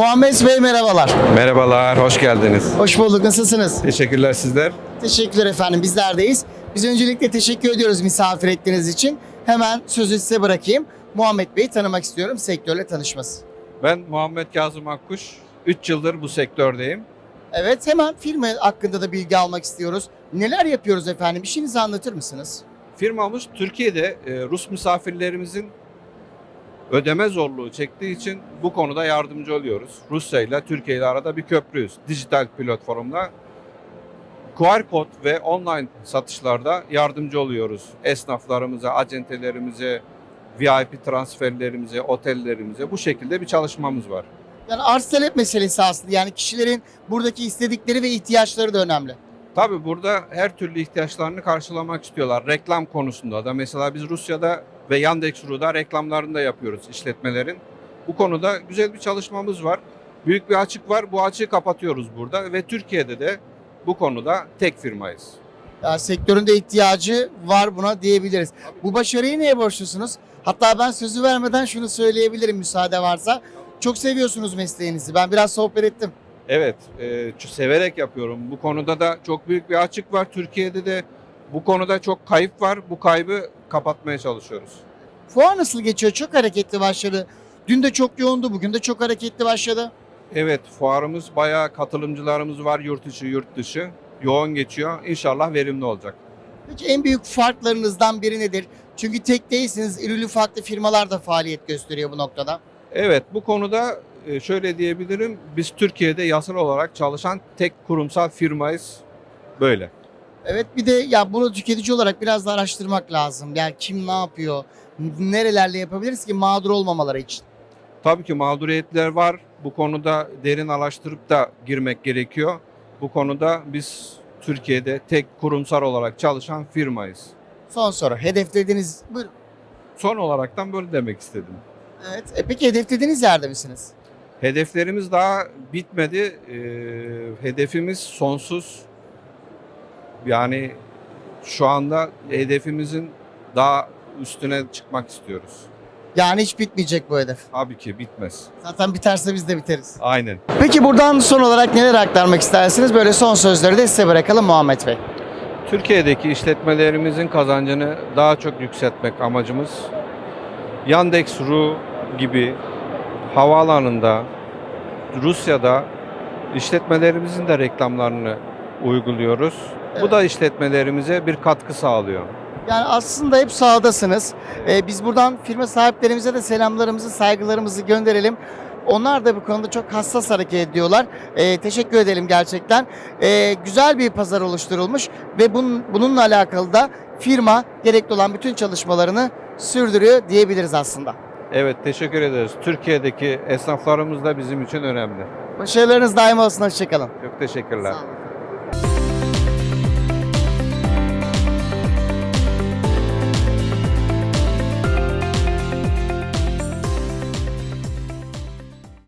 Muhammed Bey merhabalar. Merhabalar, hoş geldiniz. Hoş bulduk. Nasılsınız? Teşekkürler sizler. Teşekkürler efendim. Bizlerdeyiz. Biz öncelikle teşekkür ediyoruz misafir ettiğiniz için. Hemen sözü size bırakayım. Muhammed Bey'i tanımak istiyorum. Sektörle tanışması. Ben Muhammed Kazım Akkuş. 3 yıldır bu sektördeyim. Evet hemen firma hakkında da bilgi almak istiyoruz. Neler yapıyoruz efendim? İşinizi anlatır mısınız? Firmamız Türkiye'de e, Rus misafirlerimizin ödeme zorluğu çektiği için bu konuda yardımcı oluyoruz. Rusya ile Türkiye ile arada bir köprüyüz. Dijital platformla QR kod ve online satışlarda yardımcı oluyoruz. Esnaflarımıza, acentelerimize, VIP transferlerimize, otellerimize bu şekilde bir çalışmamız var. Yani arz talep meselesi aslında. Yani kişilerin buradaki istedikleri ve ihtiyaçları da önemli. Tabii burada her türlü ihtiyaçlarını karşılamak istiyorlar. Reklam konusunda da mesela biz Rusya'da ve Yandex.Ru'da reklamlarını da yapıyoruz işletmelerin. Bu konuda güzel bir çalışmamız var. Büyük bir açık var. Bu açığı kapatıyoruz burada ve Türkiye'de de bu konuda tek firmayız. Ya sektöründe ihtiyacı var buna diyebiliriz. Bu başarıyı neye borçlusunuz? Hatta ben sözü vermeden şunu söyleyebilirim müsaade varsa. Çok seviyorsunuz mesleğinizi. Ben biraz sohbet ettim. Evet, e, severek yapıyorum. Bu konuda da çok büyük bir açık var. Türkiye'de de bu konuda çok kayıp var. Bu kaybı kapatmaya çalışıyoruz. Fuar nasıl geçiyor? Çok hareketli başladı. Dün de çok yoğundu, bugün de çok hareketli başladı. Evet, fuarımız bayağı katılımcılarımız var yurt içi, yurt dışı. Yoğun geçiyor. İnşallah verimli olacak. Peki en büyük farklarınızdan biri nedir? Çünkü tek değilsiniz, irili farklı firmalar da faaliyet gösteriyor bu noktada. Evet, bu konuda e, şöyle diyebilirim. Biz Türkiye'de yasal olarak çalışan tek kurumsal firmayız. Böyle. Evet bir de ya bunu tüketici olarak biraz da araştırmak lazım. Yani kim ne yapıyor, nerelerle yapabiliriz ki mağdur olmamaları için. Tabii ki mağduriyetler var. Bu konuda derin araştırıp da girmek gerekiyor. Bu konuda biz Türkiye'de tek kurumsal olarak çalışan firmayız. Son soru, hedeflediğiniz... Buyurun. Son olaraktan böyle demek istedim. Evet, e peki hedeflediğiniz yerde misiniz? Hedeflerimiz daha bitmedi. Ee, hedefimiz sonsuz. Yani şu anda hedefimizin daha üstüne çıkmak istiyoruz. Yani hiç bitmeyecek bu hedef. Tabii ki bitmez. Zaten biterse biz de biteriz. Aynen. Peki buradan son olarak neler aktarmak istersiniz? Böyle son sözleri de size bırakalım Muhammed Bey. Türkiye'deki işletmelerimizin kazancını daha çok yükseltmek amacımız. Yandex.Ru gibi havaalanında, Rusya'da işletmelerimizin de reklamlarını uyguluyoruz. Bu da işletmelerimize bir katkı sağlıyor. Yani aslında hep sahadasınız. Ee, biz buradan firma sahiplerimize de selamlarımızı, saygılarımızı gönderelim. Onlar da bu konuda çok hassas hareket ediyorlar. Ee, teşekkür edelim gerçekten. Ee, güzel bir pazar oluşturulmuş ve bunun, bununla alakalı da firma gerekli olan bütün çalışmalarını sürdürüyor diyebiliriz aslında. Evet teşekkür ederiz. Türkiye'deki esnaflarımız da bizim için önemli. Başarılarınız daim olsun. Hoşçakalın. Çok teşekkürler. Sağ olun.